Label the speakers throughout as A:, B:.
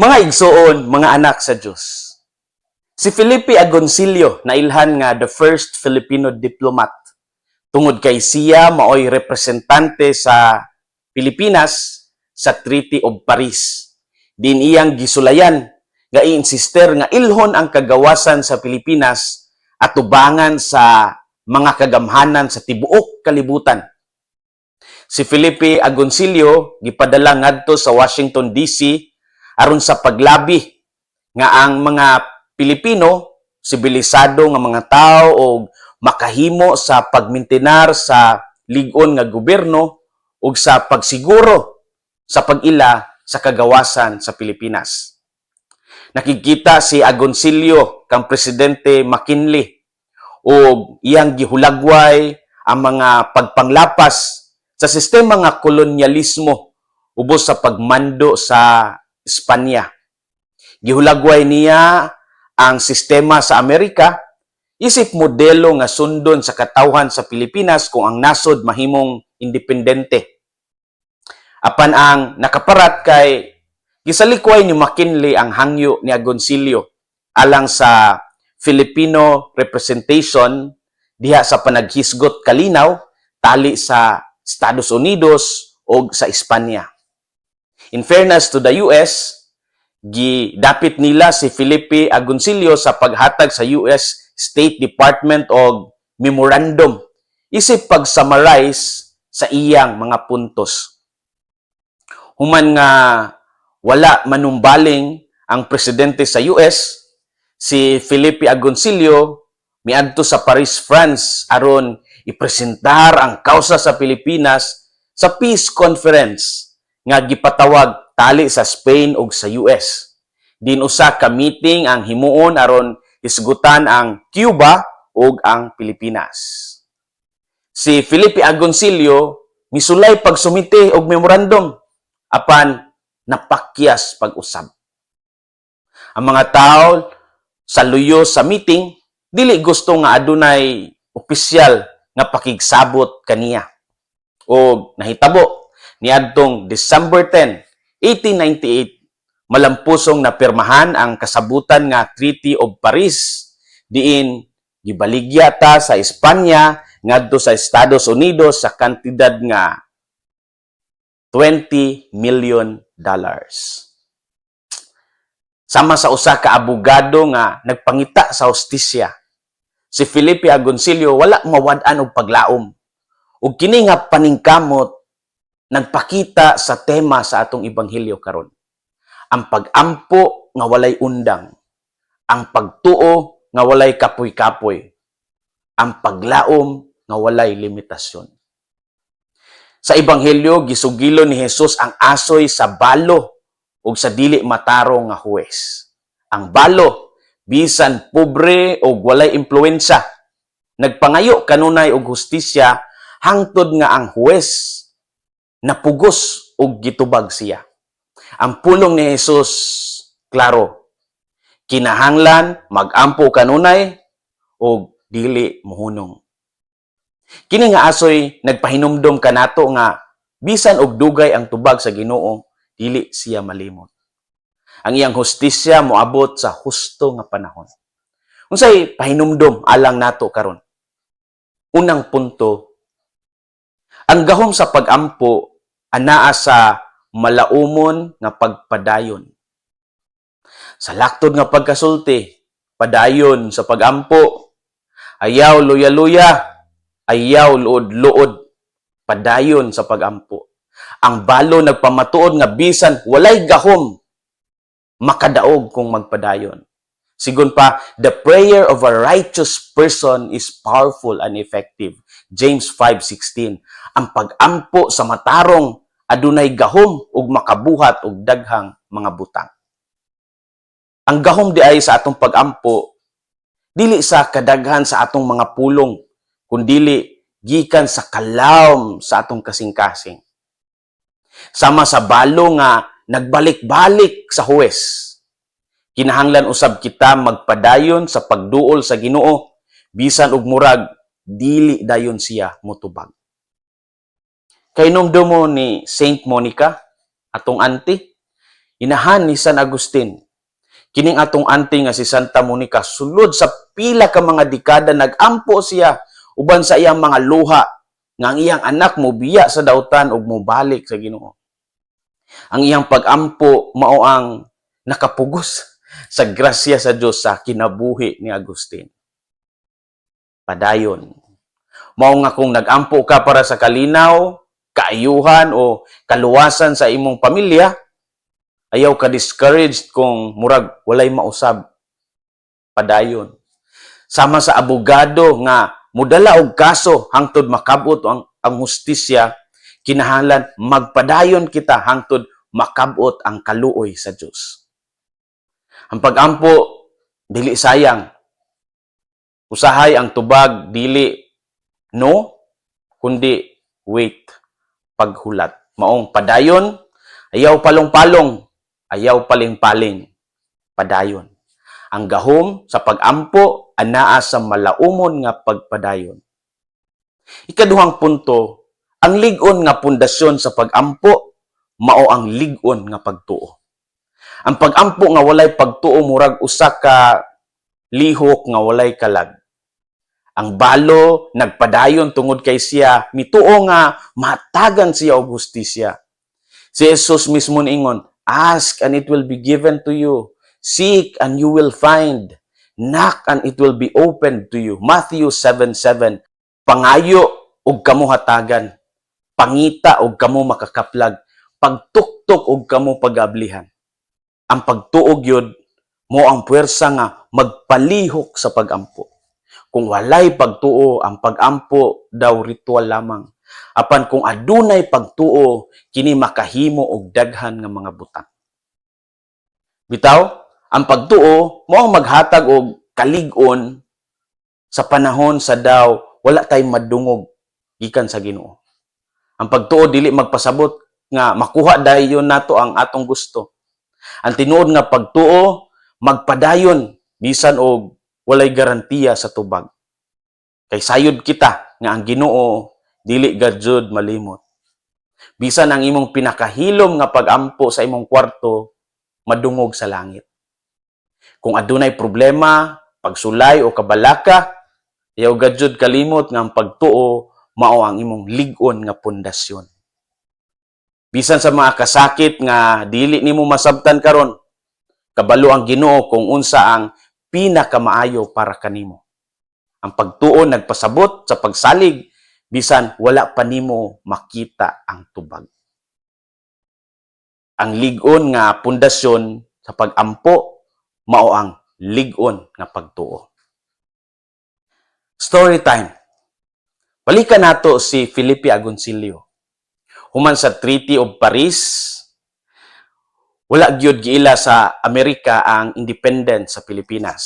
A: Mga igsoon, mga anak sa Diyos. Si Felipe Agoncillo nailhan nga the first Filipino diplomat. Tungod kay siya maoy representante sa Pilipinas sa Treaty of Paris. Din iyang gisulayan nga i-insister nga ilhon ang kagawasan sa Pilipinas at tubangan sa mga kagamhanan sa tibuok kalibutan. Si Felipe Agoncillo gipadala ngadto sa Washington DC aron sa paglabi nga ang mga Pilipino sibilisado nga mga tao o makahimo sa pagmintinar sa ligon nga gobyerno ug sa pagsiguro sa pag-ila sa kagawasan sa Pilipinas. Nakikita si Agoncillo kang presidente McKinley o iyang gihulagway ang mga pagpanglapas sa sistema nga kolonyalismo ubos sa pagmando sa Espanya. Gihulagway niya ang sistema sa Amerika isip modelo nga sundon sa katawhan sa Pilipinas kung ang nasod mahimong independente. Apan ang nakaparat kay gisalikway ni McKinley ang hangyo ni Agoncillo alang sa Filipino representation diha sa panaghisgot kalinaw tali sa Estados Unidos o sa Espanya. In fairness to the US, gidapit nila si Felipe Agoncillo sa paghatag sa US State Department og memorandum isip pag-summarize sa iyang mga puntos. Human nga wala manumbaling ang presidente sa US, si Felipe Agoncillo miadto sa Paris, France aron ipresentar ang kausa sa Pilipinas sa peace conference nga gipatawag tali sa Spain ug sa US. Din usa ka meeting ang himuon aron isgutan ang Cuba ug ang Pilipinas. Si Felipe Agoncillo misulay pagsumite og memorandum apan napakyas pag-usab. Ang mga tao sa luyo sa meeting dili gusto nga adunay opisyal nga pakigsabot kaniya. O nahitabo niadtong December 10, 1898 malampusong napirmahan ang kasabutan nga Treaty of Paris diin gibaligya ta sa Espanya ngadto sa Estados Unidos sa kantidad nga 20 million dollars. Sama sa usa ka abogado nga nagpangita sa hostisya. Si Felipe Agoncillo wala mawad-an og paglaom. Ug kini nga paningkamot nagpakita sa tema sa atong ebanghelyo karon. Ang pag-ampo nga walay undang, ang pagtuo nga walay kapoy-kapoy, ang paglaom nga walay limitasyon. Sa ebanghelyo gisugilo ni Hesus ang asoy sa balo ug sa dili matarong nga huwes. Ang balo bisan pobre o walay impluensya nagpangayo kanunay og hustisya hangtod nga ang huwes napugos og gitubag siya. Ang pulong ni Jesus, klaro, kinahanglan magampo kanunay o dili muhunong. Kini nga asoy nagpahinumdom kanato nga bisan og dugay ang tubag sa Ginoo, dili siya malimot. Ang iyang hustisya moabot sa husto nga panahon. Unsay pahinumdom alang nato karon? Unang punto, ang gahom sa pagampo anaa sa malaumon nga pagpadayon. Sa laktod nga pagkasulti, padayon sa pagampo, ayaw luya-luya, ayaw luod-luod, padayon sa pagampo. Ang balo nagpamatuod nga bisan walay gahom, makadaog kung magpadayon. Sigun pa, the prayer of a righteous person is powerful and effective. James 5.16 Ang pag-ampo sa matarong adunay gahom ug makabuhat og daghang mga butang. Ang gahom di ay sa atong pag-ampo dili sa kadaghan sa atong mga pulong kundili gikan sa kalawom sa atong kasing-kasing. Sama sa balo nga nagbalik-balik sa huwes. Kinahanglan usab kita magpadayon sa pagduol sa Ginoo bisan og murag dili dayon siya motubag. Kay numdo mo ni Saint Monica atong auntie Inahan ni San Agustin. Kining atong auntie nga si Santa Monica sulod sa pila ka mga dekada nagampo siya uban sa iyang mga luha nga ang iyang anak mo biya sa dautan ug mobalik sa Ginoo. Ang iyang pag-ampo mao ang nakapugos sa grasya sa Dios sa kinabuhi ni Agustin. Padayon. Mao nga kung nagampo ka para sa kalinaw, kaayuhan o kaluwasan sa imong pamilya, ayaw ka discouraged kung murag walay mausab. Padayon. Sama sa abogado nga mudala og kaso hangtod makabot ang ang hustisya, kinahanglan magpadayon kita hangtod makabot ang kaluoy sa Dios. Ang pagampo dili sayang. Usahay ang tubag dili no kundi wait paghulat. Maong padayon, ayaw palong-palong, ayaw paling-paling, padayon. Ang gahom sa pagampo anaa sa malaumon nga pagpadayon. Ikaduhang punto, ang ligon nga pundasyon sa pagampo mao ang ligon nga pagtuo. Ang pagampo nga walay pagtuo murag usa ka lihok nga walay kalag. Ang balo nagpadayon tungod kay siya mituo nga matagan siya og hustisya. Si Jesus mismo niingon, Ask and it will be given to you. Seek and you will find. Knock and it will be opened to you. Matthew 7:7. Pangayo og kamo hatagan. Pangita og kamo makakaplag. Pagtuktok og kamo pagablihan. Ang pagtuog yun mo ang puwersa nga magpalihok sa pagampo. Kung walay pagtuo, ang pagampo daw ritual lamang. Apan kung adunay pagtuo, kini makahimo og daghan nga mga butang. Bitaw, ang pagtuo mo ang maghatag og kalig-on sa panahon sa daw wala tay madungog gikan sa Ginoo. Ang pagtuo dili magpasabot nga makuha dayon nato ang atong gusto. Ang tinuod nga pagtuo magpadayon bisan og walay garantiya sa tubag. Kay sayod kita nga ang Ginoo dili gadzud malimot. Bisan ang imong pinakahilom nga pagampo sa imong kwarto madungog sa langit. Kung adunay problema, pagsulay o kabalaka, ayaw gadzud kalimot nga ang pagtuo mao ang imong ligon nga pundasyon. Bisan sa mga kasakit nga dili nimo masabtan karon, kabalo ang Ginoo kung unsa ang pinakamaayo para kanimo. Ang pagtuo nagpasabot sa pagsalig bisan wala pa nimo makita ang tubag. Ang ligon nga pundasyon sa pagampo mao ang ligon nga pagtuo. Story time. Balikan nato si Felipe Agoncillo. Human sa Treaty of Paris, wala gyud giila sa Amerika ang independence sa Pilipinas.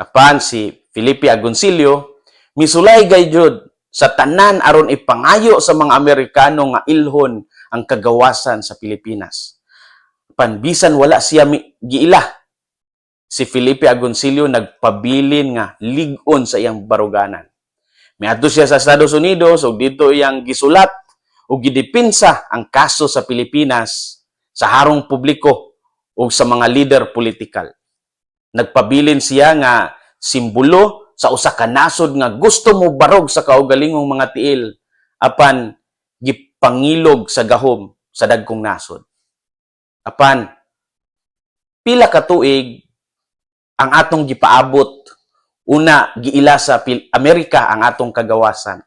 A: Apan si Felipe Agoncillo misulay gayud sa tanan aron ipangayo sa mga Amerikano nga ilhon ang kagawasan sa Pilipinas. Panbisan wala siya giila. Si Felipe Agoncillo nagpabilin nga ligon sa iyang baruganan. Miadto siya sa Estados Unidos ug dito iyang gisulat ug gidepinsa ang kaso sa Pilipinas sa harong publiko ug sa mga leader politikal. Nagpabilin siya nga simbolo sa usa ka nasod nga gusto mo barog sa kaugalingong mga tiil apan gipangilog sa gahom sa dagkong nasod. Apan pila ka tuig ang atong gipaabot una giila sa Amerika ang atong kagawasan.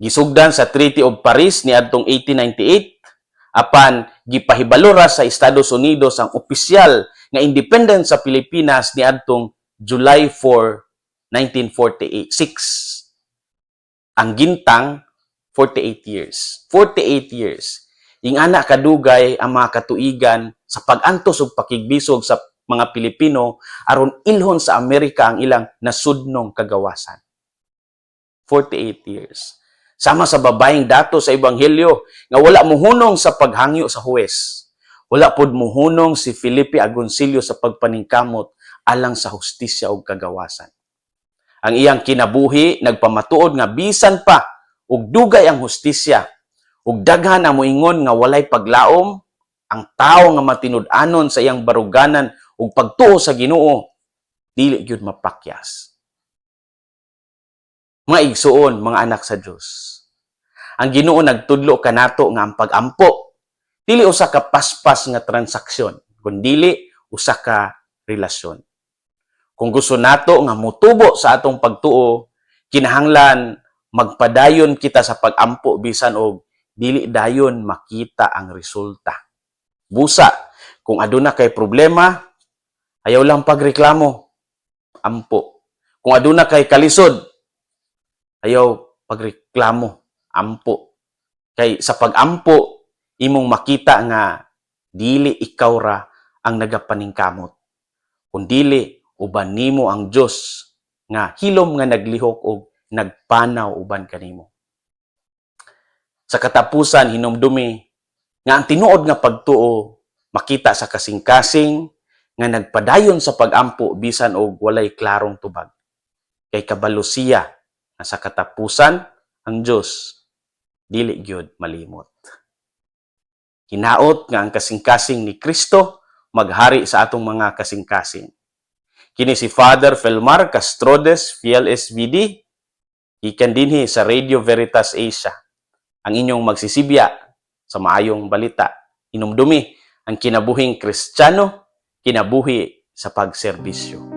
A: Gisugdan sa Treaty of Paris ni adtong 1898 apan gipahibalora sa Estados Unidos ang opisyal nga independence sa Pilipinas ni adtong July 4, 1946. Ang gintang 48 years. 48 years. Ing ana kadugay ang mga katuigan sa pag-antos ug pakigbisog sa mga Pilipino aron ilhon sa Amerika ang ilang nasudnong kagawasan. 48 years. Sama sa babaeng dato sa Ebanghelyo nga wala muhunong sa paghangyo sa huwes. Wala pod muhunong si Felipe Agoncillo sa pagpaningkamot alang sa hustisya ug kagawasan. Ang iyang kinabuhi nagpamatuod nga bisan pa ug dugay ang hustisya ug daghan ang moingon nga walay paglaom ang tao nga matinud-anon sa iyang baruganan ug pagtuo sa Ginoo dili gyud mapakyas. Mga igsuon, mga anak sa Dios. Ang Ginoo nagtudlo kanato nga ang pag-ampo dili usa ka paspas nga transaksyon, kundi usa ka relasyon. Kung gusto nato nga mutubo sa atong pagtuo, kinahanglan magpadayon kita sa pag-ampo bisan og dili dayon makita ang resulta. Busa, kung aduna kay problema, ayaw lang pagreklamo. Ampo. Kung aduna kay kalisod, ayaw pagreklamo. Ampo. Kay sa pag-ampo, imong makita nga dili ikaw ra ang nagapaningkamot. Kundili uban nimo ang Dios nga hilom nga naglihok og nagpanaw uban kanimo. Sa katapusan hinumdumi nga ang tinuod nga pagtuo makita sa kasing-kasing nga nagpadayon sa pag-ampo bisan og walay klarong tubag. Kay kabalo siya nga sa katapusan ang Dios dili gyud malimot. Hinaot nga ang kasing-kasing ni Kristo maghari sa atong mga kasing-kasing. Kini si Father Felmar Castrodes, PLSVD, ikan dinhi sa Radio Veritas Asia. Ang inyong magsisibya sa maayong balita. Inumdumi ang kinabuhing Kristiyano, kinabuhi sa pagserbisyo.